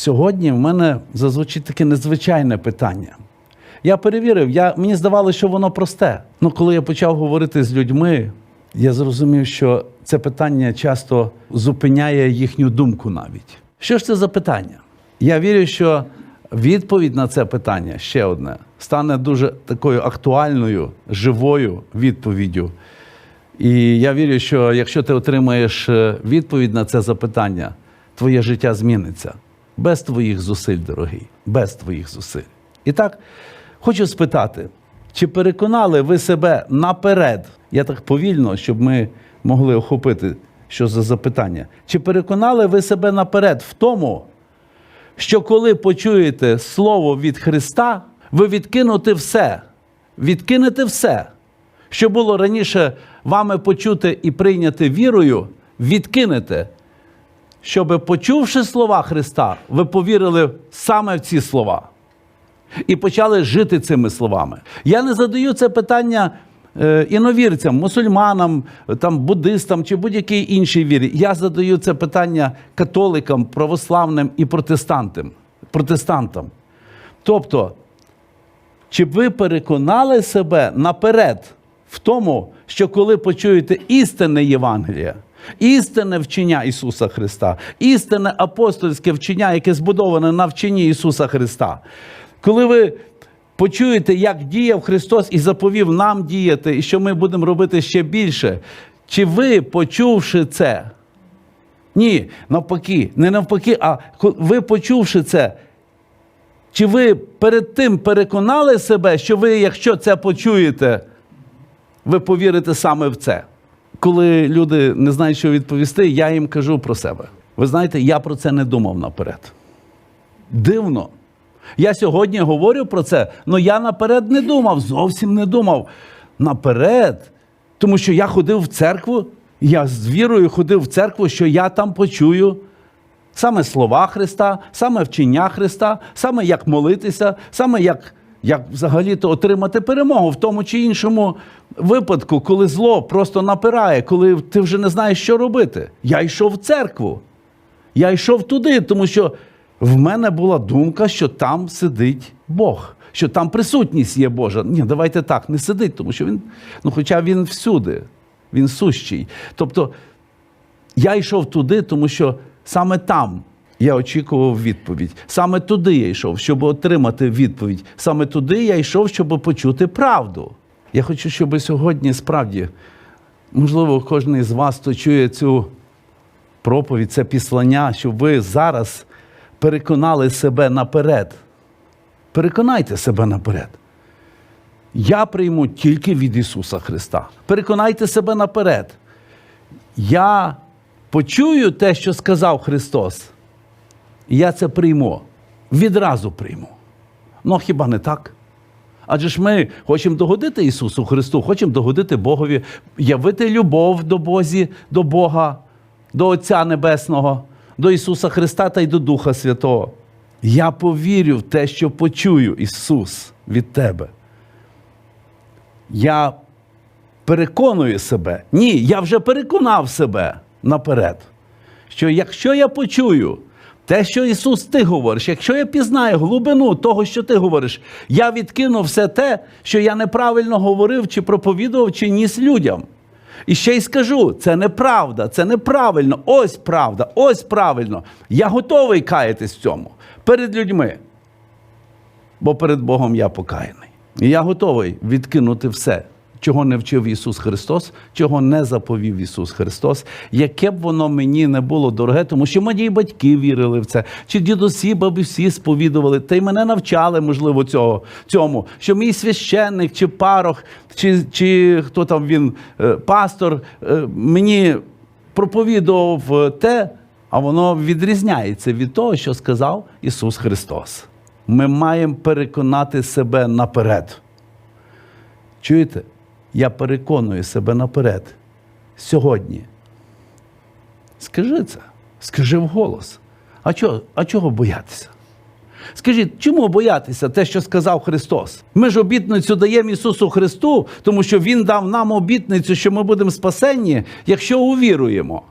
Сьогодні в мене зазвучить таке незвичайне питання. Я перевірив, я, мені здавалося, що воно просте. Ну, коли я почав говорити з людьми, я зрозумів, що це питання часто зупиняє їхню думку навіть. Що ж це за питання? Я вірю, що відповідь на це питання ще одне стане дуже такою актуальною, живою відповіддю. І я вірю, що якщо ти отримаєш е, відповідь на це запитання, твоє життя зміниться без твоїх зусиль, дорогий, без твоїх зусиль. І так, хочу спитати, чи переконали ви себе наперед? Я так повільно, щоб ми могли охопити, що за запитання. Чи переконали ви себе наперед в тому, що коли почуєте слово від Христа, ви відкинете все, відкинете все, що було раніше вами почути і прийняти вірою, відкинете, щоб, почувши слова Христа, ви повірили саме в ці слова і почали жити цими словами. Я не задаю це питання е, іновірцям, мусульманам, там, буддистам чи будь-якій іншій вірі. Я задаю це питання католикам, православним і протестантам. протестантам. Тобто, чи б ви переконали себе наперед в тому, що коли почуєте істинне Євангеліє, істинне вчення Ісуса Христа, істинне апостольське вчення, яке збудоване на вченні Ісуса Христа, коли ви почуєте, як діяв Христос і заповів нам діяти, і що ми будемо робити ще більше, чи ви, почувши це, ні, навпаки, не навпаки, а ви почувши це, чи ви перед тим переконали себе, що ви, якщо це почуєте, ви повірите саме в це? Коли люди не знають, що відповісти, я їм кажу про себе. Ви знаєте, я про це не думав наперед. Дивно. Я сьогодні говорю про це, але я наперед не думав, зовсім не думав. Наперед. Тому що я ходив в церкву, я з вірою ходив в церкву, що я там почую саме слова Христа, саме вчення Христа, саме як молитися, саме як, як взагалі-то отримати перемогу в тому чи іншому випадку, коли зло просто напирає, коли ти вже не знаєш, що робити. Я йшов в церкву. Я йшов туди, тому що в мене була думка, що там сидить Бог, що там присутність є Божа. Ні, давайте так, не сидить, тому що він, ну хоча він всюди, він сущий. Тобто я йшов туди, тому що саме там я очікував відповідь. Саме туди я йшов, щоб отримати відповідь. Саме туди я йшов, щоб почути правду. Я хочу, щоб сьогодні справді, можливо, кожен із вас, хто чує цю проповідь, це післання, щоб ви зараз переконали себе наперед. Переконайте себе наперед. Я прийму тільки від Ісуса Христа. Переконайте себе наперед. Я почую те, що сказав Христос, я це прийму. Відразу прийму. Ну, хіба не так? Адже ж ми хочемо догодити Ісусу Христу, хочемо догодити Богові, явити любов до Бозі, до Бога, до Отця Небесного, до Ісуса Христа та й до Духа Святого. Я повірю в те, що почую Ісус від Тебе. Я переконую себе. Ні, я вже переконав себе наперед, що якщо я почую те, що Ісус ти говориш, якщо я пізнаю глибину того, що ти говориш, я відкину все те, що я неправильно говорив, чи проповідував, чи ніс людям. І ще й скажу: це неправда, це неправильно, ось правда, ось правильно. Я готовий каятись в цьому перед людьми бо перед Богом я покаяний. І я готовий відкинути все, чого не вчив Ісус Христос, чого не заповів Ісус Христос, яке б воно мені не було дороге, тому що мої батьки вірили в це, чи дідусі, бабусі сповідували, та й мене навчали, можливо, цього, цьому, що мій священник, чи парох, чи, чи хто там він, е, пастор, е, мені проповідував е, те, а воно відрізняється від того, що сказав Ісус Христос. Ми маємо переконати себе наперед. Чуєте? Я переконую себе наперед. Сьогодні. Скажи це, скажи вголос. А чого, а чого боятися? Скажіть, чому боятися те, що сказав Христос? Ми ж обітницю даємо Ісусу Христу, тому що Він дав нам обітницю, що ми будемо спасенні, якщо увіруємо.